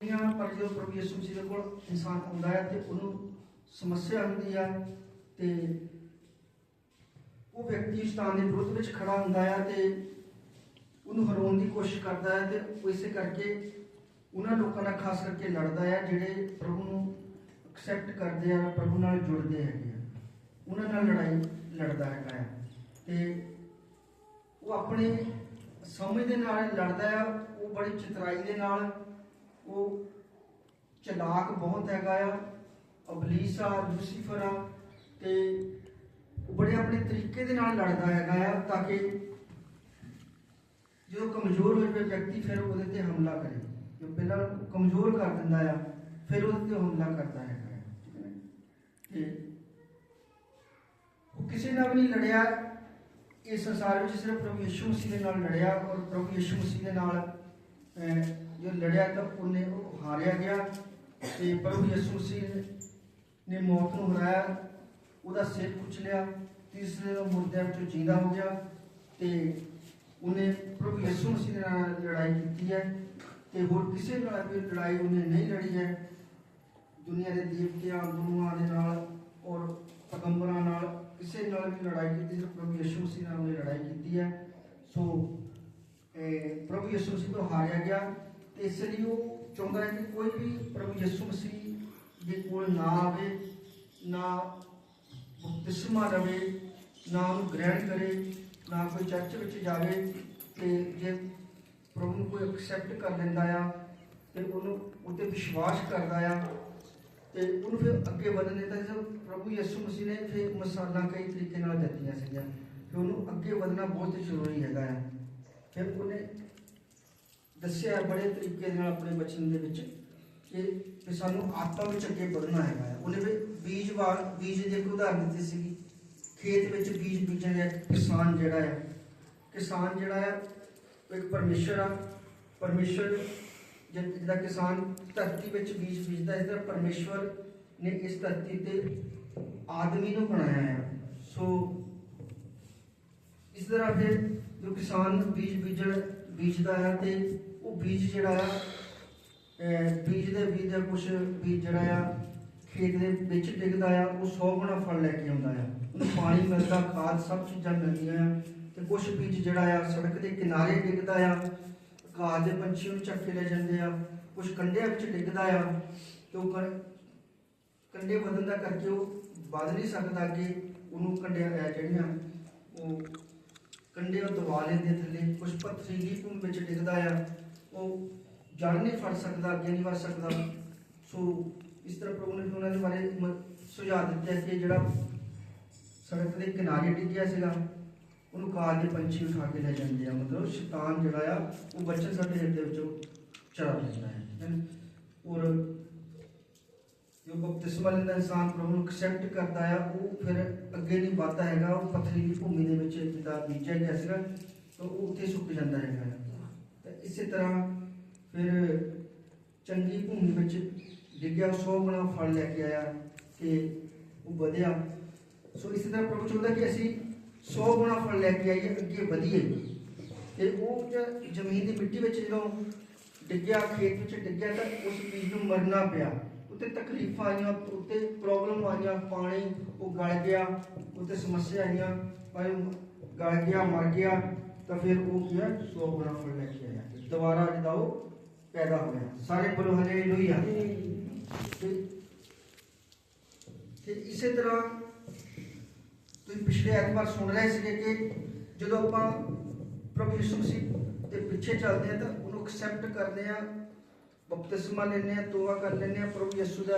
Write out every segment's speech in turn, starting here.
ਦੁਨੀਆ ਪਰ ਜਦੋਂ ਪ੍ਰਭੂ ਯਿਸੂ ਮਸੀਹ ਦੇ ਕੋਲ ਇਨਸਾਨ ਆਉਂਦਾ ਹੈ ਤੇ ਉਹਨੂੰ ਸਮੱਸਿਆ ਹੁੰਦੀ ਆ ਤੇ ਉਹ ਵਿਅਕਤੀ ਸ਼ੈਤਾਨ ਦੇ ਵਿਰੁੱਧ ਵਿੱਚ ਖੜਾ ਹੁੰਦਾ ਹੈ ਤੇ ਉਹਨੂੰ ਹਰਾਉਣ ਦੀ ਕੋਸ਼ਿਸ਼ ਕਰਦਾ ਹੈ ਤੇ ਉਹ ਇਸੇ ਕਰਕੇ ਉਹਨਾਂ ਲੋਕਾਂ ਨਾਲ ਖਾਸ ਕਰਕੇ ਲੜਦਾ ਹੈ ਜਿਹੜੇ ਪ੍ਰਭੂ ਨੂੰ ਐਕਸੈਪਟ ਕਰਦੇ ਆ, ਪ੍ਰਭੂ ਨਾਲ ਜੁੜਦੇ ਹੈਗੇ ਆ। ਉਹਨਾਂ ਨਾਲ ਲੜਾਈ ਲੜਦਾ ਹੈਗਾ ਹੈ ਤੇ ਉਹ ਆਪਣੇ ਸਮਝ ਦੇ ਨਾਲ ਲੜਦਾ ਹੈ ਉਹ ਬੜੀ ਚਤਰਾਈ ਦੇ ਨਾਲ ਉਹ ਚਲਾਕ ਬਹੁਤ ਹੈਗਾ ਆ, ਅਬਲੀਸ ਆ, ਲੂਸੀਫਰ ਆ, ਤੇ ਬੜੇ ਆਪਣੇ ਤਰੀਕੇ ਦੇ ਨਾਲ ਲੜਦਾ ਹੈਗਾ ਆ ਤਾਂ ਕਿ ਜਦੋਂ ਕਮਜ਼ੋਰ ਹੋ ਜਾਵੇ ਵਿਅਕਤੀ ਫਿਰ ਉਹਦੇ ਤੇ ਹਮਲਾ ਕਰੇ। ਜੋ ਪਹਿਲਾਂ ਕਮਜ਼ੋਰ ਕਰ ਦਿੰਦਾ ਆ, ਫਿਰ ਉਹਦੇ ਤੇ ਹਮਲਾ ਕਰਦਾ ਹੈਗਾ ਆ। ਤੇ ਉਹ ਕਿਸੇ ਨਾਲ ਵੀ ਨਹੀਂ ਲੜਿਆ। ਇਸ ਸੰਸਾਰ ਵਿੱਚ ਸਿਰਫ ਪ੍ਰਭੂ ਯਿਸੂ ਮਸੀਹ ਦੇ ਨਾਲ ਲੜਿਆ ਔਰ ਪ੍ਰਭੂ ਯਿਸੂ ਮਸੀਹ ਦੇ ਨਾਲ ਜੋ ਲੜਿਆ ਤਾਂ ਉਹਨੇ ਉਹ ਹਾਰਿਆ ਗਿਆ ਤੇ ਪ੍ਰਭੂ ਯਿਸੂ ਮਸੀਹ ਨੇ ਮੌਤ ਨੂੰ ਹਰਾਇਆ, ਉਹਦਾ ਸਿਰ ਕੁਚਲਿਆ ਤੀਸਰੇ ਦਿਨ ਮੁਰਦਿਆਂ ਵਿੱਚੋਂ ਜਿੰਦਾ ਹੋ ਗਿਆ ਤੇ ਉਹਨੇ ਪ੍ਰਭੂ ਯਿਸੂ ਮਸੀਹ ਨਾਲ ਲੜਾਈ ਕੀਤੀ ਹੈ ਤੇ ਹੋਰ ਕਿਸੇ ਨਾਲ ਵੀ ਲੜਾਈ ਉਹਨੇ ਨਹੀਂ ਲੜੀ ਹੈ। ਦੁਨੀਆ ਦੇ ਦੇਵਤਿਆਂ, ਗੁਰੂਆਂ ਦੇ ਨਾਲ ਔਰ ਪੈਗੰਬਰਾਂ ਨਾਲ ਕਿਸੇ ਨਾਲ ਵੀ ਲੜਾਈ ਕੀਤੀ ਸਿਰਫ ਪ੍ਰਭੂ ਯਿਸੂ ਮਸੀਹ ਨਾਲ ਉਹਨੇ ਲੜਾਈ ਕੀਤੀ ਹੈ। ਸੋ ਪ੍ਰਭੂ ਯਿਸੂ ਮਸੀਹ ਤੋਂ ਹਾਰਿਆ ਗਿਆ ਤੇ ਇਸ ਲਈ ਉਹ ਚਾਹੁੰਦਾ ਹੈ ਕਿ ਕੋਈ ਵੀ ਪ੍ਰਭੂ ਯਿਸੂ ਮਸੀਹ ਦੇ ਕੋਲ ਨਾ ਆਵੇ, ਨਾ ਬਪਤਿਸਮਾ ਲਵੇ, ਨਾ ਉਹਨੂੰ ਗ੍ਰਹਿਣ ਕਰੇ, ਨਾ ਕੋਈ ਚਰਚ ਵਿੱਚ ਜਾਵੇ ਤੇ ਜੇ ਪ੍ਰਭੂ ਨੂੰ ਕੋਈ ਐਕਸੈਪਟ ਕਰ ਲੈਂਦਾ ਆ ਤੇ ਉਹਨੂੰ ਉੱਤੇ ਵਿਸ਼ਵਾਸ ਕਰਦਾ ਆ ਤੇ ਉਹਨੂੰ ਫਿਰ ਅੱਗੇ ਵਧਣ ਦਿੱਤਾ ਜਿਵੇਂ ਪ੍ਰਭੂ ਯਿਸੂ ਮਸੀਹ ਨੇ ਫਿਰ ਮਿਸਾਲਾਂ ਕਈ ਤਰੀਕੇ ਨਾਲ ਦਿੱਤੀਆਂ ਸੀਗੀਆਂ। ਕਿ ਉਹਨੂੰ ਅੱਗੇ ਵਧਣਾ ਬਹੁਤ ਜ਼ਰੂਰੀ ਹੈਗਾ ਆ। ਫਿਰ ਉਹਨੇ ਦੱਸਿਆ ਬੜੇ ਤਰੀਕੇ ਨਾਲ ਆਪਣੇ ਬਚਨ ਦੇ ਵਿੱਚ ਕਿ ਵੀ ਸਾਨੂੰ ਆਤਮਾ ਵਿੱਚ ਅੱਗੇ ਵਧਣਾ ਹੈਗਾ ਉਹਨੇ ਵੀ ਬੀਜ ਵਾਰ ਬੀਜ ਦੀ ਇੱਕ ਉਦਾਹਰਨ ਦਿੱਤੀ ਸੀਗੀ। ਖੇਤ ਵਿੱਚ ਬੀਜ ਬੀਜਣ ਦਾ ਕਿਸਾਨ ਜਿਹੜਾ ਆ ਕਿਸਾਨ ਜਿਹੜਾ ਆ ਉਹ ਇੱਕ ਪਰਮੇਸ਼ਰ ਆ। ਪਰਮੇਸ਼ਰ ਜਦ ਕਿਸਾਨ ਧਰਤੀ ਵਿੱਚ ਬੀਜ ਬੀਜਦਾ ਇਸ ਤਰ੍ਹਾਂ ਪਰਮੇਸ਼ਵਰ ਨੇ ਇਸ ਧਰਤੀ ਤੇ ਆਦਮੀ ਨੂੰ ਬਣਾਇਆ ਹੈ। ਸੋ ਇਸ ਤਰ੍ਹਾਂ ਫਿਰ ਜੋ ਕਿਸਾਨ ਬੀਜ ਬੀਜਣ, ਬੀਜਦਾ ਹੈ ਤੇ ਉਹ ਬੀਜ ਜਿਹੜਾ ਆ ਬੀਜ ਦੇ ਬੀਜ ਦਾ ਕੁਝ ਬੀਜ ਜਿਹੜਾ ਆ, ਖੇਤ ਦੇ ਵਿੱਚ ਡਿੱਗਦਾ ਆ, ਉਹ 100 ਗੁਣਾ ਫਲ ਲੈ ਕੇ ਆਉਂਦਾ ਆ। ਉਹਨੂੰ ਪਾਣੀ ਮਿਲਦਾ, ਖਾਦ ਸਭ ਚੀਜ਼ਾਂ ਮਿਲਦੀਆਂ ਆ ਤੇ ਕੁਝ ਬੀਜ ਜਿਹੜਾ ਆ, ਸੜਕ ਦੇ ਕਿਨਾਰੇ ਡਿੱਗਦਾ ਆ, ਘਾਹ ਦੇ ਪੰਛੀ ਨੂੰ ਚੱਕ ਕੇ ਲੈ ਜਾਂਦੇ ਆ ਕੁਝ ਕੰਢਿਆਂ ਵਿੱਚ ਡਿੱਗਦਾ ਆ ਤੇ ਉਹ ਕੰਢੇ ਕੰਡੇ ਵਧਣ ਦਾ ਕਰਕੇ ਉਹ ਵੱਧ ਨਹੀਂ ਸਕਦਾ ਅੱਗੇ, ਉਹਨੂੰ ਕੰਡਿਆਂ ਅਹ ਜਿਹੜੀਆਂ ਉਹ ਕੰਡੇ ਉਹ ਦਬਾ ਲੈਂਦੇ ਥੱਲੇ ਕੁਝ ਪੱਥਰੀਲੀ ਭੂਮੀ ਵਿੱਚ ਡਿੱਗਦਾ ਆ। ਉਹ ਜੜ ਨਹੀਂ ਫੜ ਸਕਦਾ, ਅੱਗੇ ਨਹੀਂ ਵਧ ਸਕਦਾ। ਸੋ ਇਸ ਤਰ੍ਹਾਂ ਪ੍ਰਭੂ ਨੇ ਉਹਨਾਂ ਦੇ ਬਾਰੇ ਮ- ਸੁਝਾਅ ਦਿੱਤਾ ਕਿ ਜਿਹੜਾ ਸੜਕ ਦੇ ਕਿਨਾਰੇ ਡਿੱਗਿਆ ਸੀਗਾ, ਉਹਨੂੰ ਕਾਰ ਦੇ ਪੰਛੀ ਉਠਾ ਕੇ ਲੈ ਜਾਂਦੇ ਆ। ਮਤਲਬ ਸ਼ੈਤਾਨ ਜਿਹੜਾ ਆ, ਉਹ ਬੱਚੇ ਸਾਡੇ ਹਿਰਦੇ ਵਿੱਚੋਂ ਚਲਾ ਲੈਂਦਾ ਹੈ? ਔਰ ਜੋ ਬਪਤਿਸਮਾ ਲੈਂਦਾ ਇਨਸਾਨ ਪ੍ਰਭੂ ਨੂੰ ਐਕਸੈਪਟ ਕਰਦਾ ਆ, ਉਹ ਫਿਰ ਅੱਗੇ ਨਹੀਂ ਵੱਧਦਾ ਹੈਗਾ, ਉਹ ਪਥਰੀਲੀ ਭੂਮੀ ਦੇ ਵਿੱਚ ਜਿੱਦਾਂ ਬੀਜਿਆ ਗਿਆ ਸੀਗਾ, ਤਾਂ ਉਹ ਉੱਥੇ ਸੁੱਕ ਜਾਂਦਾ ਹੈਗਾ। ਤਾਂ ਇਸੇ ਤਰ੍ਹਾਂ ਫਿਰ ਚੰਗੀ ਭੂਮੀ ਵਿੱਚ ਡਿੱਗਿਆ 100 ਗੁਣਾ ਫਲ ਲੈ ਕੇ ਆਇਆ ਕਿ ਉਹ ਵਧਿਆ। ਸੋ ਇਸੇ ਤਰ੍ਹਾਂ ਪ੍ਰਭੂ ਚਾਹੁੰਦਾ ਕਿ ਅਸੀਂ 100 ਗੁਣਾ ਫਲ ਲੈ ਕੇ ਆਈਏ, ਅੱਗੇ ਵਧੀਏ। ਤੇ ਉਹ ਜ਼ਮੀਨ ਦੀ ਮਿੱਟੀ ਵਿੱਚ ਜਦੋਂ ਡਿੱਗਿਆ, ਖੇਤ ਵਿੱਚ ਡਿੱਗਿਆ, ਤਾਂ ਉਸ ਬੀਜ ਨੂੰ ਮਰਨਾ ਪਿਆ। ਉੱਤੇ ਤਕਲੀਫਾਂ ਆਈਆਂ, ਉੱਤੇ ਪ੍ਰੋਬਲਮ ਆਈਆਂ, ਪਾਣੀ, ਉਹ ਗਲ ਗਿਆ, ਉੱਤੇ ਸਮੱਸਿਆ ਆਈਆਂ ਪਰ ਗਲ ਗਿਆ, ਮਰ ਗਿਆ, ਤਾਂ ਫਿਰ ਉਹ ਕੀ ਹੈ 100 ਗੁਣਾ ਫਲ ਲੈ ਕੇ ਆਇਆ। ਦੁਬਾਰਾ ਜਿਹਦਾ ਉਹ ਪੈਦਾ ਹੋਇਆ ਸਾਰੇ ਬੋਲੋ ਹਾਲੇਲੂਇਆ ਤੇ ਤੇ ਇਸੇ ਤਰ੍ਹਾਂ ਤੁਸੀਂ ਪਿਛਲੇ ਐਤਵਾਰ ਸੁਣ ਰਹੇ ਸੀਗੇ ਕਿ ਜਦੋਂ ਆਪਾਂ ਪ੍ਰਭੂ ਸੀ ਤੇ ਪਿੱਛੇ ਚੱਲਦੇ ਆ ਤਾਂ ਉਹਨੂੰ ਐਕਸੈਪਟ ਕਰਦੇ ਆ ਬਪਤਿਸਮਾ ਲੈਂਦੇ ਆ ਤੋਬਾ ਕਰ ਲੈਂਦੇ ਆ ਪ੍ਰਭੂ ਯਿਸੂ ਦਾ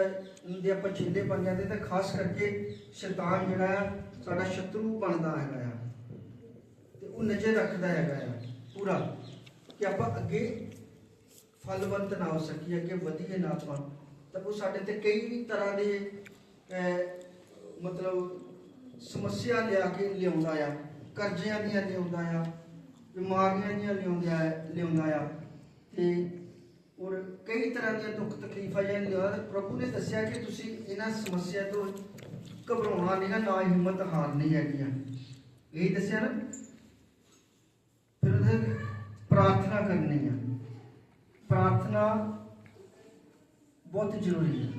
ਦੇ ਆਪਾਂ ਚੇਲੇ ਬਣ ਜਾਂਦੇ ਤਾਂ ਖਾਸ ਕਰਕੇ ਸ਼ੈਤਾਨ ਜਿਹੜਾ ਆ, ਸਾਡਾ ਸ਼ਤਰੂ ਬਣਦਾ ਹੈਗਾ ਆ। ਤੇ ਉਹ ਨਜ਼ਰ ਰੱਖਦਾ ਹੈਗਾ ਆ ਪੂਰਾ ਕਿ ਆਪਾਂ ਅੱਗੇ ਫਲਵੰਤ ਨਾ ਹੋ ਸਕੀਏ, ਅੱਗੇ ਵਧੀਏ ਨਾ ਆਪਾਂ। ਤਾਂ ਉਹ ਸਾਡੇ ਤੇ ਕਈ ਵੀ ਤਰ੍ਹਾਂ ਦੇ ਮਤਲਬ ਸਮੱਸਿਆ ਲਿਆ ਕੇ ਲਿਆਉਂਦਾ ਆ, ਕਰਜ਼ਿਆਂ ਦੀਆਂ ਲਿਆਉਂਦਾ ਆ, ਬਿਮਾਰੀਆਂ ਦੀਆਂ ਲਿਆਉਂਦਾ ਆ ਲਿਆਉਂਦਾ ਆ। ਤੇ ਔਰ ਕਈ ਤਰ੍ਹਾਂ ਦੀਆਂ ਦੁੱਖ ਤਕਲੀਫਾਂ ਜਾਂ ਪ੍ਰਭੂ ਨੇ ਦੱਸਿਆ ਕਿ ਤੁਸੀਂ ਇਹਨਾਂ ਸਮੱਸਿਆ ਤੋਂ ਘਬਰਾਉਣਾ ਨਹੀਂ ਗਾ, ਨਾ ਹਿੰਮਤ ਹਾਰਨੀ ਹੈਗੀ ਆ। ਇਹ ਦੱਸਿਆ ਨਾ। ਫਿਰ ਉਹਦੇ ਪ੍ਰਾਰਥਨਾ ਕਰਨੀ ਆ। ਪ੍ਰਾਰਥਨਾ ਬਹੁਤ ਜ਼ਰੂਰੀ ਹੈ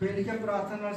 ਫਿਰ ਲਿਖਿਆ ਪ੍ਰਾਰਥਨਾ